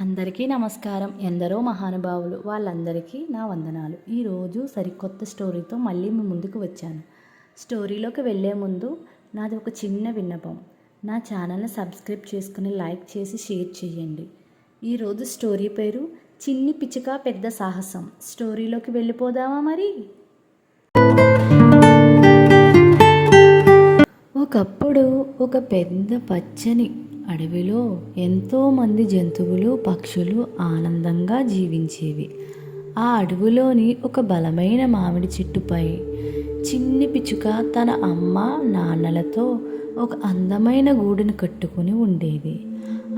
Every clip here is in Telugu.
అందరికీ నమస్కారం. ఎందరో మహానుభావులు వాళ్ళందరికీ నా వందనాలు. ఈరోజు సరికొత్త స్టోరీతో మళ్ళీ మీ ముందుకు వచ్చాను. స్టోరీలోకి వెళ్ళే ముందు నాది ఒక చిన్న విన్నపం. నా ఛానల్ని సబ్స్క్రైబ్ చేసుకుని లైక్ చేసి షేర్ చేయండి. ఈరోజు స్టోరీ పేరు చిన్ని పిచ్చుక పెద్ద సాహసం. స్టోరీలోకి వెళ్ళిపోదామా మరి? ఒకప్పుడు ఒక పెద్ద పచ్చని అడవిలో ఎంతోమంది జంతువులు పక్షులు ఆనందంగా జీవించేవి. ఆ అడవిలోని ఒక బలమైన మామిడి చెట్టుపై చిన్ని పిచ్చుక తన అమ్మ నాన్నలతో ఒక అందమైన గూడును కట్టుకుని ఉండేది.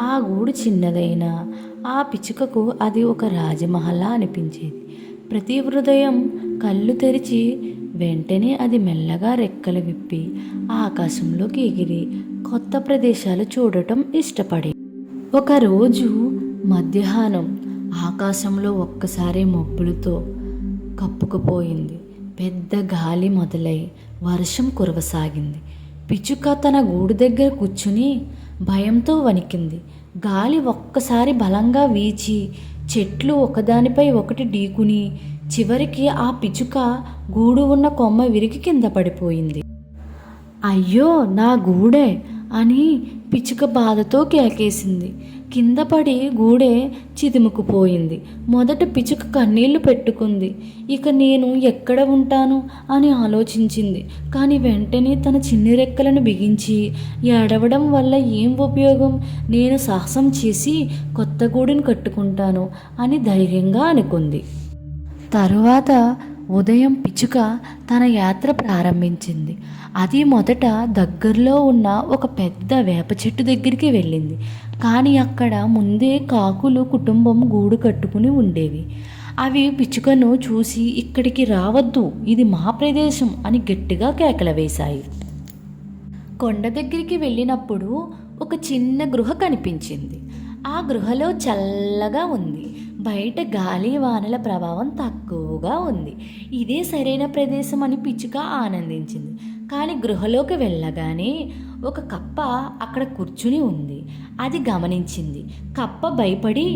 ఆ గూడు చిన్నదైనా ఆ పిచ్చుకకు అది ఒక రాజమహల అనిపించేది. ప్రతి హృదయం కళ్ళు తెరిచి వెంటనే అది మెల్లగా రెక్కలు విప్పి ఆకాశంలోకి ఎగిరి కొత్త ప్రదేశాలు చూడటం ఇష్టపడి. ఒకరోజు మధ్యాహ్నం ఆకాశంలో ఒక్కసారి మబ్బులతో కప్పుకుపోయింది. పెద్ద గాలి మొదలై వర్షం కురవసాగింది. పిచ్చుక తన గూడు దగ్గర కూర్చుని భయంతో వణికింది. గాలి ఒక్కసారి బలంగా వీచి చెట్లు ఒకదానిపై ఒకటి ఢీకుని చివరికి ఆ పిచ్చుక గూడు ఉన్న కొమ్మ విరిగి కింద పడిపోయింది. అయ్యో నా గూడే అని పిచ్చుక బాధతో కేకేసింది. కింద పడి గూడే చిదుముకుపోయింది. మొదట పిచ్చుక కన్నీళ్ళు పెట్టుకుంది. ఇక నేను ఎక్కడ ఉంటాను? అని ఆలోచించింది. కానీ వెంటనే తన చిన్ని రెక్కలను బిగించి ఏడవడం వల్ల ఏం ఉపయోగం? నేను సాహసం చేసి కొత్త గూడును కట్టుకుంటాను అని ధైర్యంగా అనుకుంది. తరువాత ఉదయం పిచ్చుక తన యాత్ర ప్రారంభించింది. అది మొదట దగ్గరలో ఉన్న ఒక పెద్ద వేప చెట్టు దగ్గరికి వెళ్ళింది. కానీ అక్కడ ముందే కాకులు కుటుంబం గూడు కట్టుకుని ఉండేవి. అవి పిచ్చుకను చూసి ఇక్కడికి రావద్దు ఇది మా ప్రదేశం అని గట్టిగా కేకల వేశాయి. కొండ దగ్గరికి వెళ్ళినప్పుడు ఒక చిన్న గృహ కనిపించింది. ఆ గృహలో చల్లగా ఉంది. బయట గాలి వానల ప్రభావం తక్కువగా ఉంది. ఇదే సరైన ప్రదేశం అని పిచ్చుక ఆనందించింది. కానీ గృహలోకి వెళ్ళగానే ఒక కప్ప అక్కడ కూర్చుని ఉంది. అది గమనించింది. కప్ప భయపడి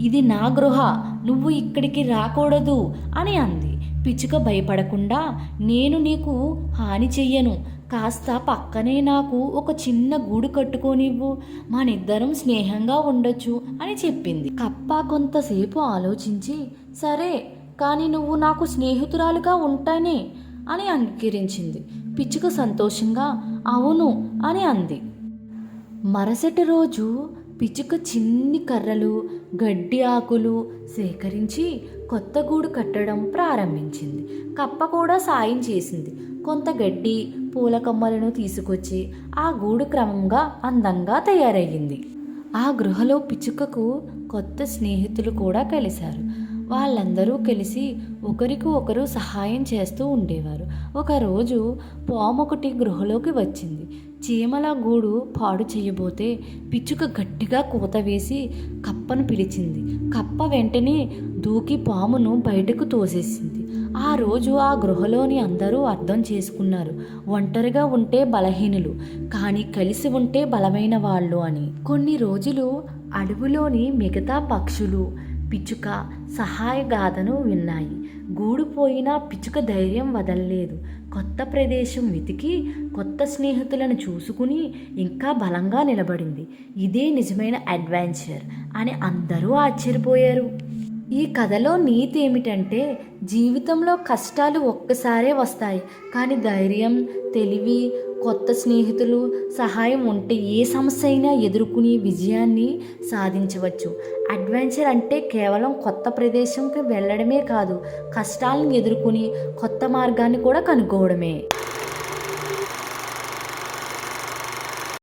ఇది నా గృహ నువ్వు ఇక్కడికి రాకూడదు అని అంది. పిచ్చుక భయపడకుండా నేను నీకు హాని చెయ్యను. కాస్త పక్కనే నాకు ఒక చిన్న గూడు కట్టుకోనివ్వు. మనిద్దరం స్నేహంగా ఉండొచ్చు అని చెప్పింది. కప్ప కొంతసేపు ఆలోచించి సరే కానీ నువ్వు నాకు స్నేహితురాలుగా ఉంటానే అని అంగీకరించింది. పిచ్చుక సంతోషంగా అవును అని అంది. మరుసటి రోజు పిచ్చుక చిన్ని కర్రలు గడ్డి ఆకులు సేకరించి కొత్త గూడు కట్టడం ప్రారంభించింది. కప్ప కూడా సాయం చేసింది. కొంత గడ్డి పూల కొమ్మలను తీసుకొచ్చి ఆ గూడు క్రమంగా అందంగా తయారయ్యింది. ఆ గృహలో పిచ్చుకకు కొత్త స్నేహితులు కూడా కలిశారు. వాళ్ళందరూ కలిసి ఒకరికి ఒకరు సహాయం చేస్తూ ఉండేవారు. ఒకరోజు పాము ఒకటి గృహలోకి వచ్చింది. చీమల గూడు పాడు చేయబోతే పిచ్చుక గట్టిగా కూత వేసి కప్పను పిలిచింది. కప్ప వెంటనే దూకి పామును బయటకు తోసేసింది. ఆ రోజు ఆ గృహలోని అందరూ అర్థం చేసుకున్నారు. ఒంటరిగా ఉంటే బలహీనులు కానీ కలిసి ఉంటే బలమైన వాళ్ళు అని. కొన్ని రోజులు అడవిలోని మిగతా పక్షులు పిచ్చుక సహాయగాథను విన్నాయి. గూడు పోయినా పిచ్చుక ధైర్యం వదలలేదు. కొత్త ప్రదేశం వెతికి కొత్త స్నేహితులను చూసుకుని ఇంకా బలంగా నిలబడింది. ఇదే నిజమైన అడ్వెంచర్ అని అందరూ ఆశ్చర్యపోయారు. ఈ కథలో నీతి ఏమిటంటే జీవితంలో కష్టాలు ఒక్కసారే వస్తాయి. కానీ ధైర్యం తెలివి కొత్త స్నేహితులు సహాయం ఉంటే ఏ సమస్య అయినా ఎదుర్కొని విజయాన్ని సాధించవచ్చు. అడ్వెంచర్ అంటే కేవలం కొత్త ప్రదేశంకి వెళ్ళడమే కాదు కష్టాలను ఎదుర్కొని కొత్త మార్గాన్ని కూడా కనుక్కోవడమే.